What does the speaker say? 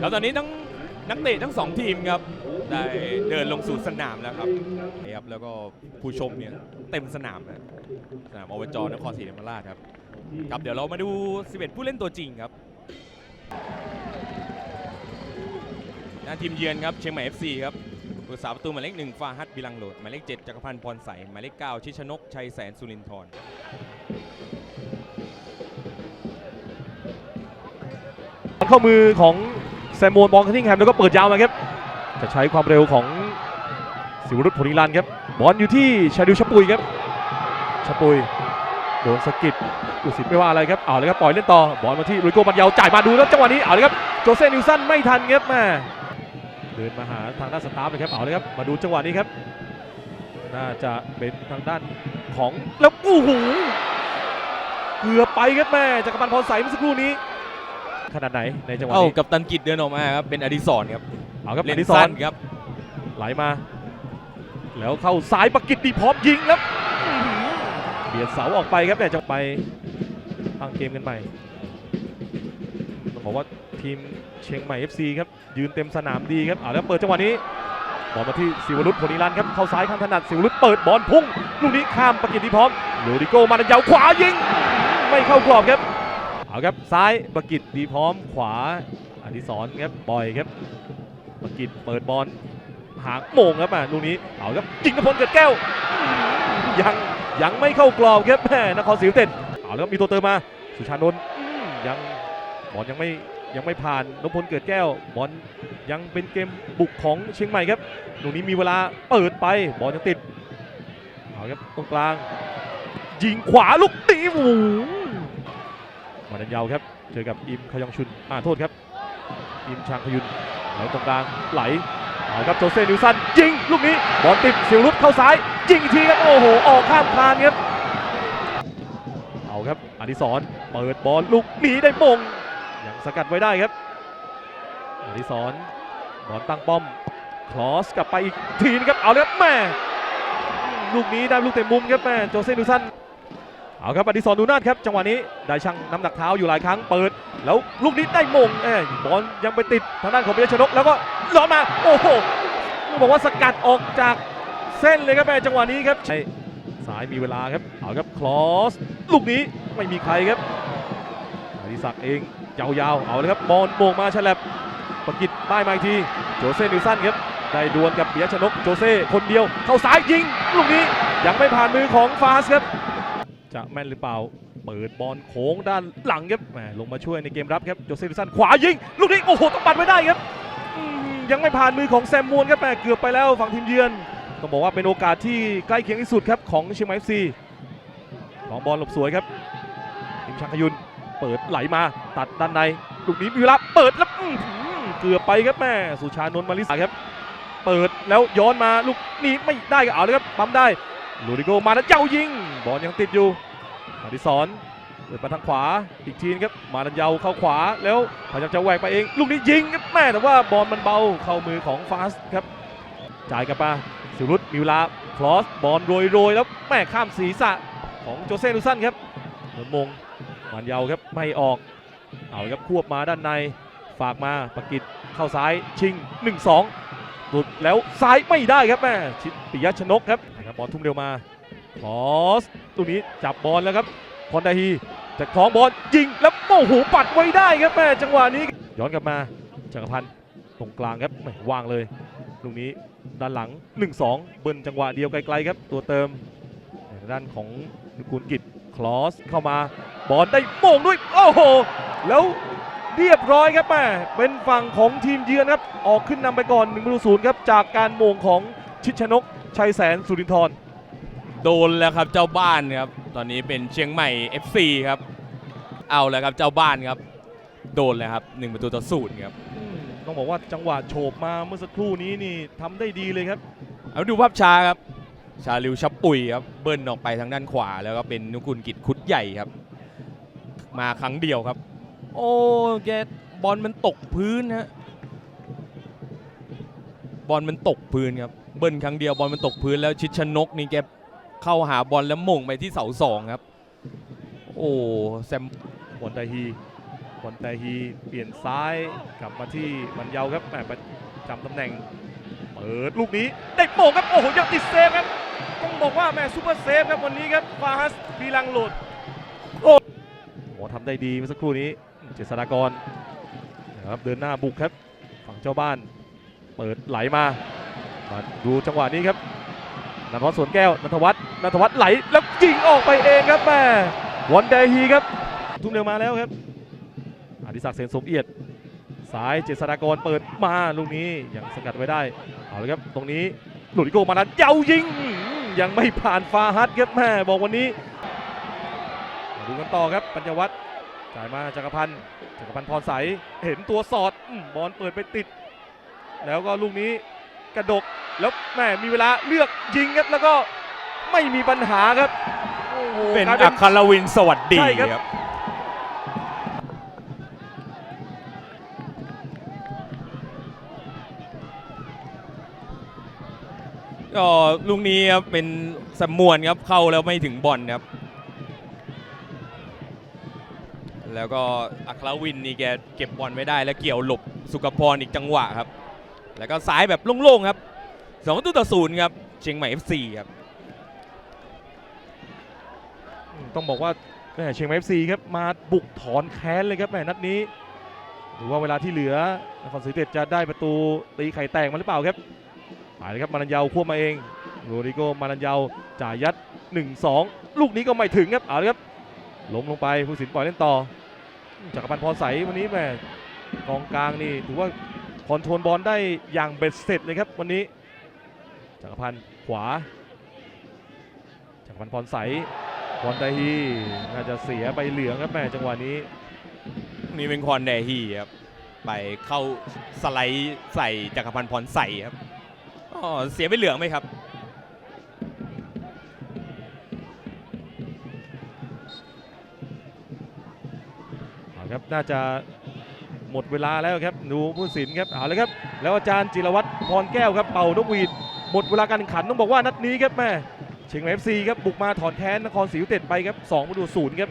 แล้วตอนนี้ทั้งนักเตะทั้งสองทีมครับได้เดินลงสู่สนามแล้วครับครับแล้วก็ผู้ชมเนี่ยเต็มสนามนะสนามอบจนครศรีธรรมราชครับครับเดี๋ยวเรามาดู 11 ผู้เล่นตัวจริงครับหน้าทีมเยือนครับเชียงใหม่ FC ครับผู้สาประตูหมายเลขหนึ่งฟาฮัดบิลังโหลดหมายเลขเจ็ดจักรพันธ์พรใสหมายเลขเก้าชิชนกชัยแสนสุรินทร์ เข้ามือของแซมมวนบอลคันนิงแฮมแล้วก็เปิดยาวมาครับจะใช้ความเร็วของสิวรุตผลิรันครับบอลอยู่ที่ชาดิวชปุยครับชปุยโดนสกิดกุศิไม่ว่าอะไรครับเอาเลยครับปล่อยเล่นต่อบอลมาที่ลุยโกบันยาวจ่ายมาดูแล้วจังหวะนี้เอาเลยครับโจเซนิวสันไม่ทันครับแม่เดินมาหาทางด้านสตาร์ฟเลยครับเอาเลยครับมาดูจังหวะนี้ครับ น่าจะเป็นทางด้านของแล้วโอ้โหเกือบไปครับแม่จักรพันธ์พรใสเมื่อสักครู่นี้ ขนาดไหนในจังหวะเอ้านี้กับตันกิจเดินออกมาครับเป็นอดิศรครับเอาครับเล่อนดิศสั้รนครับไหลมา แล้วเข้าสายประกิตดีพร้อมยิงแล้วอื้อหือเบียดเสาออกไปครับเนี่ยจะไปตั้งเกมกันใหม่ต้องบอกว่าทีมเชียงใหม่ FC ครับยืนเต็มสนามดีครับเอาแล้วเปิดจังหวะนี้บอลมาที่สิวรุตผลนิรันดร์ครับเข้าซ้ายข้างถนัดสิวรุตเปิดบอลพุ่งลูกนี้ข้ามประกิตดีพร้อมโรดิโกมาดันยาวขวายิง ไม่เข้ากรอบครับ เอาครับซ้ายประกิตดีพร้อมขวาอดิศรครับปล่อยครับประกิตเปิดบอลหางโมงครับอะลูกนี้เอาครับจิงกระพลเกิดแก้ว ยังยังไม่เข้ากรอบครับแม่นครศรีเต็ดเอาแล้วมีตัวเติมมาสุชานนยังบอลยังไม่ยังไม่ผ่านนพพลเกิดแก้วบอลยังเป็นเกมบุกของเชียงใหม่ครับลูกนี้มีเวลาเปิดไปบอลยังติดเอาครับตรงกลางยิงขวาลูกตีโอ้โห มาดันยาวครับ เจอกับอิมขยองชุนอ่าโทษครับ อิมชางขยุนแล้วตรงกลางไหลเอาครับโจเซนิวสันยิงลูกนี้บอลติดสิวรุดเข้าซ้ายยิงอีกทีครับโอ้โหออกข้ามคานครับเอาครับอดิศรเปิดบอลลูกหนีได้มงยังสกัดไว้ได้ครับอดิศรบอลตั้งป้อมคลอสกลับไปอีกทีนครับเอาเลยครับแม่ลูกนี้ได้ลูกเตะมุมครับแม่โจเซนิวสัน เอาครับอดิศรดูนาดครับจังหวะนี้ได้ช่างน้ำหนักเท้าอยู่หลายครั้งเปิด แล้วลูกนี้ได้มงเอ้บอลยังไปติดทางด้านของเบียชนกแล้วก็ล้อมาโอ้โหต้องบอกว่าสกัดออกจากเส้นเลยครับแม่จังหวะนี้ครับใช่สายมีเวลาครับเอาครับคลอส ลูกนี้ไม่มีใครครับอดิศักดิ์เองยาวๆเอาเลยครับบอลโป่งมาฉลับประกิตป้ายมาอีกทีโจเซ่นิวสันครับได้ดวลกับเบียชนกโจเซ่คนเดียวเข้าซ้ายยิง ลูกนี้ยังไม่ผ่านมือของฟาสครับ จะแม่นหรือเปล่า เปิดบอลโค้งด้านหลังครับแหมลงมาช่วยในเกมรับครับโจเซ่นิสันขวายิง ลูกนี้โอ้โหต้องปัดไว้ได้ครับยังไม่ผ่านมือของแซมมวนครับแม่เกือบไปแล้วฝั่งทีมเยือนต้องบอกว่าเป็นโอกาสที่ใกล้เคียงที่สุดครับของเชียงใหม่ FC ของบอลหลบสวยครับทีมชังขยุนเปิดไหลมาตัดด้านในลูกนี้มีเวลาเปิดแล้วเกือบไปครับแม่สุชานนท์มาริสาครับ เปิดแล้วย้อนมาลูกนี้ไม่ได้ก็เอาเลยครับปั๊มได้ ลูดิโกมาแล้วเจ้ายิง บอลยังติดอยู่อดิศรเปิดมาทางขวาอีกทีนครับ มาดันยาวเข้าขวาแล้วพยายามจะแหวกไปเอง ลูกนี้ยิงครับแม่แต่ว่าบอลมันเบาเข้ามือของฟาสครับ จ่ายกลับมาสิรุตมีเวลาคลอสบอลโรยโรยๆแล้วแม่ข้ามศีรษะของโจเซ่นูสันครับเหมือนมงมันยาวครับไม่ออก เอาครับควบมาด้านใน ฝากมาประกิตเข้าซ้ายชิง 1-2 หลุดแล้วซ้ายไม่ได้ครับแม่ชิดปิยะชนกครับนะครับบอลทุ่มเร็วมาคลอสลูกนี้จับบอลแล้วครับพรดาฮีจะคล้องบอลยิงแล้วโอ้โหปัดไว้ได้ครับแม่จังหวะนี้ย้อนกลับมาจักรพันธ์ตรงกลางครับแม่วางเลยลูกนี้ด้านหลัง 1-2 เบิ้ลจังหวะเดียวไกลๆครับ ตัวเติมด้านของนุลกิจคลอสเข้ามาบอลได้โมงด้วย โอ้โห แล้ว เรียบร้อยครับแม่เป็นฝั่งของทีมเยือนครับ ออกขึ้นนำไปก่อน1ประตูศูนย์ครับ จากการโมงของชิดชนก ชัยแสนสุรินทร์โดนแล้วครับเจ้าบ้านครับ ตอนนี้เป็นเชียงใหม่ FC ครับ เอาแล้วครับเจ้าบ้านครับ โดนเลยครับ1ประตูต่อศูนย์ครับอืมต้องบอกว่าจังหวะโฉบมาเมื่อสักครู่นี้นี่ทำได้ดีเลยครับ เอาดูภาพช้าครับ ชาลิวชับปุยครับเบิ้ลออกไปทางด้านขวาแล้วก็เป็นนุกุลกิจคุดใหญ่ครับ มาครั้งเดียวครับ โอ้แกบอลมันตกพื้นฮะบอลมันตกพื้นครับเบิ้ลครั้งเดียวบอลมันตกพื้นแล้วชิดชนกนี่แกเข้าหาบอลแล้วม่งไปที่เสาสองครับ โอ้แซมบอลไดฮีบอลแต่ฮีเปลี่ยนซ้ายกลับมาที่มันเยาครับแหมจำตำแหน่ง เปิดลูกนี้ได้โป่งครับโอ้โหยังติดเซฟครับต้องบอกว่าแม่ซูเปอร์เซฟครับวันนี้ครับฟาฮัสพีลังโหลดโอ้โหทำได้ดีเมื่อสักครู่นี้ เจษฎากรนะครับเดินหน้าบุกครับฝั่งเจ้าบ้านเปิดไหลมามาดูจังหวะนี้ครับนันทวัฒน์สวนแก้วนันทวัฒน์นันทวัฒน์ไหลแล้วยิงออกไปเองครับแม่วันเดฮีครับ ทุ่มเร็วมาแล้วครับอดิศักดิ์เสนสมเอียดสายเจษฎากรเปิดมาลูกนี้ยังสกัดไว้ได้เอาเลยครับตรงนี้หลุดโกมาแล้วเย้ายิงยังไม่ผ่านฟาฮัดครับแม่บอกวันนี้มาดูกันต่อครับปัญญวัฒน์ จ่ายมาจักรพันธ์จักรพันธ์พรใสเห็นตัวสอดอื้อบอลเปิดไปติด แล้วก็ลูกนี้กระดกแล้วแม่มีเวลาเลือกยิงครับแล้วก็ไม่มีปัญหาครับโอ้โหเป็นกลายอัครวินสวัสดีใช่ครับครับก็ลูกนี้ครับเป็นสมวนครับเข้าแล้วไม่ถึงบอลครับ แล้วก็อัครวินนี่แกเก็บบอลไม่ได้แล้วเกี่ยวหลบสุกพรอีกจังหวะครับ แล้วก็ซ้ายแบบโล่งๆครับสองประตูต่อศูนย์ครับเชียงใหม่ FC ครับต้องบอกว่าแม่เชียงใหม่ FC ครับมาบุกถอนแค้นเลยครับแม่นัดนี้หรือว่าเวลาที่เหลือนครศรีเดชจะได้ประตูตีไข่แตกมาหรือเปล่าครับไปเลยครับมานันยาวควบมาเองโรดิโกมานันยาวจ่ายยัด 1-2 ลูกนี้ก็ไม่ถึงครับเอาเลยครับ ล้มลงไปผู้สินปล่อยเล่นต่อจักรพันธ์พรใสวันนี้แม่กองกลางนี่ถือว่าคอนโทรลบอลได้อย่างเบ็ดเสร็จเลยครับวันนี้จักรพันธ์ขวาจักรพันธ์พรใสบอลไดฮีน่าจะเสียไปเหลืองครับแม่จังหวะนี้นี่เป็นคอนแดฮีครับไปเข้าสไลด์ใส่จักรพันธ์พรใสครับอ๋อเสียไปเหลืองไหมครับ ครับน่าจะหมดเวลาแล้วครับดูผู้สินครับเอาเลยครับ แล้วอาจารย์จิรวัตรพรแก้วครับเป่านกหวีดหมดเวลาการแข่งขันต้องบอกว่านัดนี้ครับแม่เชียงใหม่เอฟซีครับบุกมาถอนแค้นนครศรีอยุธยาไปครับ2ประตูศูนย์ครับ